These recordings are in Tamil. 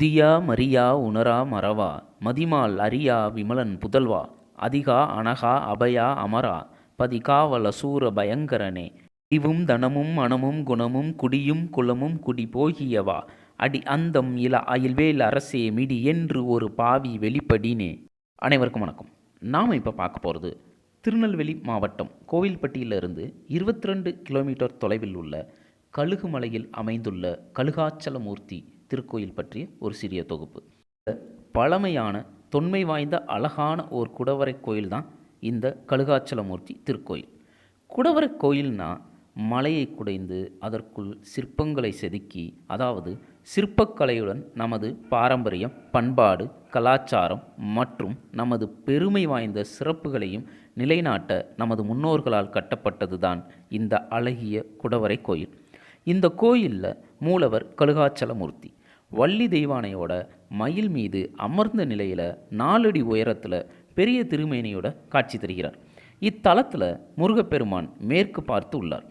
துதியா மரியா உணரா மறவா மதிமால் அரியா விமலன் புதல்வா அதிகா அனகா அபயா அமரா பதிகாவலசூர பயங்கரனே. இவும் தனமும் மனமும் குணமும் குடியும் குலமும் குடி போகியவா அடி அந்தம் இல அயல்வேல் அரசே மிடி என்று ஒரு பாவி வெளிப்படினே. அனைவருக்கும் வணக்கம். நாம் இப்போ பார்க்க போகிறது திருநெல்வேலி மாவட்டம் கோவில்பட்டியிலிருந்து இருபத்தி ரெண்டு கிலோமீட்டர் தொலைவில் உள்ள கழுகுமலையில் அமைந்துள்ள கழுகாச்சலமூர்த்தி திருக்கோயில் பற்றிய ஒரு சிறிய தொகுப்பு. பழமையான தொன்மை வாய்ந்த அழகான ஒரு குடவரை கோயில் தான் இந்த கழுகாச்சலமூர்த்தி திருக்கோயில். குடவரை கோயில்னா மலையை குடைந்து அதற்குள் சிற்பங்களை செதுக்கி அதாவது சிற்பக்கலையுடன் நமது பாரம்பரியம் பண்பாடு கலாச்சாரம் மற்றும் நமது பெருமை வாய்ந்த சிறப்புகளையும் நிலைநாட்ட நமது முன்னோர்களால் கட்டப்பட்டதுதான் இந்த அழகிய குடவரை கோயில். இந்த கோயிலில் மூலவர் கழுகாச்சலமூர்த்தி. வள்ளி தெய்வானையோட மயில் மீது அமர்ந்த நிலையில் நாலடி உயரத்தில் பெரிய திருமேனியோட காட்சி தருகிறார். இத்தலத்தில் முருகப்பெருமான் மேற்கு பார்த்து உள்ளார்.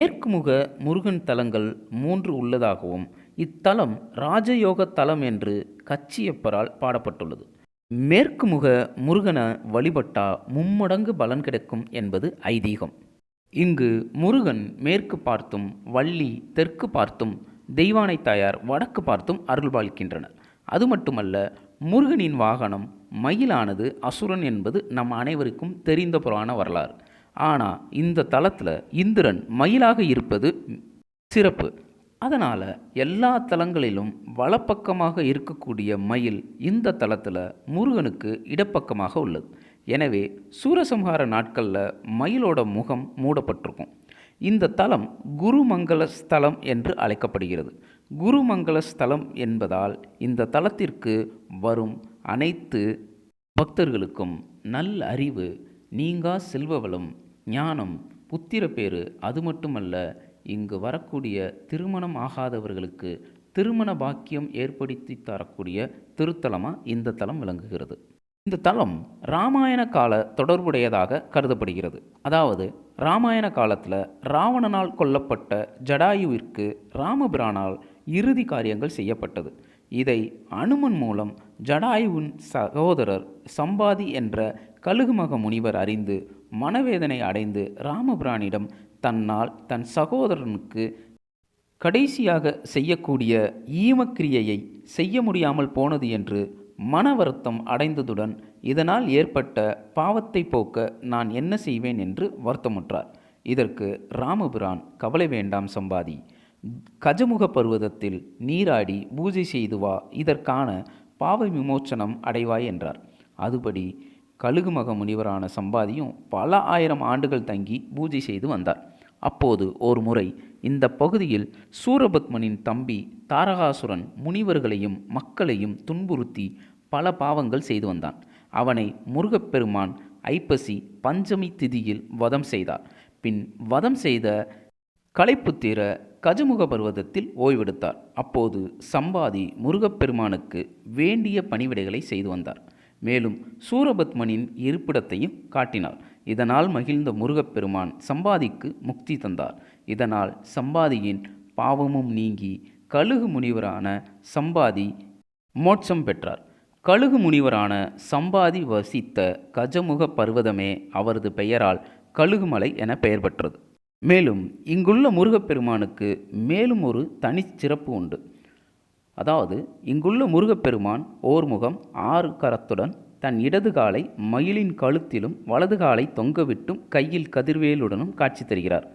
மேற்கு முக முருகன் தலங்கள் மூன்று உள்ளதாகவும் இத்தலம் ராஜயோக தலம் என்று கச்சியப்பரால் பாடப்பட்டுள்ளது. மேற்கு முக முருகனை வழிபட்டா மும்மடங்கு பலன் கிடைக்கும் என்பது ஐதீகம். இங்கு முருகன் மேற்கு பார்த்தும் வள்ளி தெற்கு பார்த்தும் தெய்வானை தாயார் வடக்கு பார்த்தும் அருள்பாலிக்கின்றனர் அது மட்டுமல்ல முருகனின் வாகனம் மயிலானது அசுரன் என்பது நம் அனைவருக்கும் தெரிந்த புராண வரலாறு. ஆனால் இந்த தலத்தில் இந்திரன் மயிலாக இருப்பது சிறப்பு. அதனால் எல்லா தலங்களிலும் வலப்பக்கமாக இருக்கக்கூடிய மயில் இந்த தலத்தில் முருகனுக்கு இடப்பக்கமாக உள்ளது. எனவே சூரசம்ஹார நாட்களில் மயிலோட முகம் மூடப்பட்டிருக்கும். இந்த தலம் குருமங்கல ஸ்தலம் என்று அழைக்கப்படுகிறது. குருமங்கல ஸ்தலம் என்பதால் இந்த தலத்திற்கு வரும் அனைத்து பக்தர்களுக்கும் நல் அறிவு நீங்கா செல்வவளம் ஞானம் புத்திரப்பேறு அது மட்டுமல்ல இங்கு வரக்கூடிய திருமணம் ஆகாதவர்களுக்கு திருமண பாக்கியம் ஏற்படுத்தி தரக்கூடிய திருத்தலமாக இந்த தலம் விளங்குகிறது. இந்த தலம் ராமாயண கால தொடர்புடையதாக கருதப்படுகிறது. அதாவது ராமாயண காலத்தில் ராவணனால் கொல்லப்பட்ட ஜடாயுவிற்கு ராமபிரானால் இறுதி காரியங்கள் செய்யப்பட்டது. இதை அனுமன் மூலம் ஜடாயுவின் சகோதரர் சம்பாதி என்ற கழுகுமக முனிவர் அறிந்து மனவேதனை அடைந்து ராமபிரானிடம் தன்னால் தன் சகோதரனுக்கு கடைசியாக செய்யக்கூடிய ஈமக்கிரியையை செய்ய முடியாமல் போனது என்று மன வருத்தம் அடைந்ததுடன் இதனால் ஏற்பட்ட பாவத்தை போக்க நான் என்ன செய்வேன் என்று வருத்தமுற்றார். இதற்கு ராமபிரான் கவலை வேண்டாம் சம்பாதி. கஜமுக பர்வதத்தில் நீராடி பூஜை செய்து வா இதற்கான பாவ விமோச்சனம் அடைவாய் என்றார். அதுபடி கழுகுமக முனிவரான சம்பாதியும் பல ஆயிரம் ஆண்டுகள் தங்கி பூஜை செய்து வந்தார். அப்போது ஒரு முறை இந்த பகுதியில் சூரபத்மனின் தம்பி தாரகாசுரன் முனிவர்களையும் மக்களையும் துன்புறுத்தி பல பாவங்கள் செய்து வந்தான். அவனை முருகப்பெருமான் ஐப்பசி பஞ்சமி திதியில் வதம் செய்தார். பின் வதம் செய்த களைப்புத்தீர கஜமுக பர்வதத்தில் ஓய்வெடுத்தார். அப்போது சம்பாதி முருகப்பெருமானுக்கு வேண்டிய பணிவிடைகளை செய்து வந்தார். மேலும் சூரபத்மனின் இருப்பிடத்தையும் காட்டினார். இதனால் மகிழ்ந்த முருகப்பெருமான் சம்பாதிக்கு முக்தி தந்தார். இதனால் சம்பாதியின் பாவமும் நீங்கி கழுகு முனிவரான சம்பாதி மோட்சம் பெற்றார். கழுகு முனிவரான சம்பாதி வசித்த கஜமுக பர்வதமே அவரது பெயரால் கழுகுமலை என பெயர் பெற்றது. மேலும் இங்குள்ள முருகப்பெருமானுக்கு மேலும் ஒரு தனிச்சிறப்பு உண்டு. அதாவது இங்குள்ள முருகப்பெருமான் ஓர் முகம் ஆறு கரத்துடன் தன் இடது காலை மயிலின் கழுத்திலும் வலது காலை தொங்கவிட்டும் கையில் கதிர்வேலுடனும் காட்சி தருகிறார்.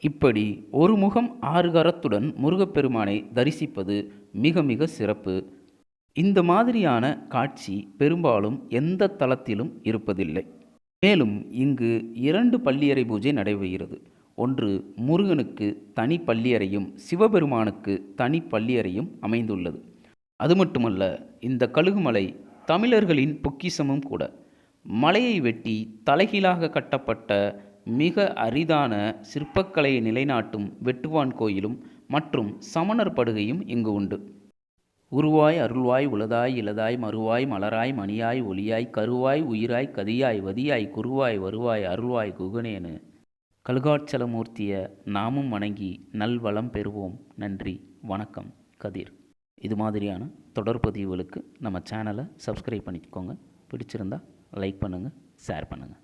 இப்படி ஒரு முகம் ஆறுகரத்துடன் முருகப்பெருமானை தரிசிப்பது மிக மிக சிறப்பு. இந்த மாதிரியான காட்சி பெரும்பாலும் எந்த தளத்திலும் இருப்பதில்லை. மேலும் இங்கு இரண்டு பள்ளியறை பூஜை நடைபெறுகிறது. ஒன்று முருகனுக்கு தனி பள்ளியறையும் சிவபெருமானுக்கு தனி பள்ளியறையும் அமைந்துள்ளது. அது மட்டுமல்ல இந்த கழுகுமலை தமிழர்களின் பொக்கிசமும் கூட. மலையை வெட்டி தலைகீழாக கட்டப்பட்ட மிக அரிதான சிற்பக்கலையை நிலைநாட்டும் வெட்டுவான் கோயிலும் மற்றும் சமணர் படுகையும் இங்கு உண்டு. உருவாய் அருள்வாய் உளதாய் இளதாய் மறுவாய் மலராய் மணியாய் ஒளியாய் கருவாய் உயிராய் கதியாய் வதியாய் குருவாய் வருவாய் அருள்வாய் குகனேனு கழுகாட்சலமூர்த்திய நாமும் வணங்கி நல்வளம் பெறுவோம். நன்றி வணக்கம் கதிர். இது மாதிரியான தொடர் பதிவுகளுக்கு நம்ம சேனலை சப்ஸ்கிரைப் பண்ணிக்கோங்க. பிடிச்சிருந்தா லைக் பண்ணுங்கள் ஷேர் பண்ணுங்கள்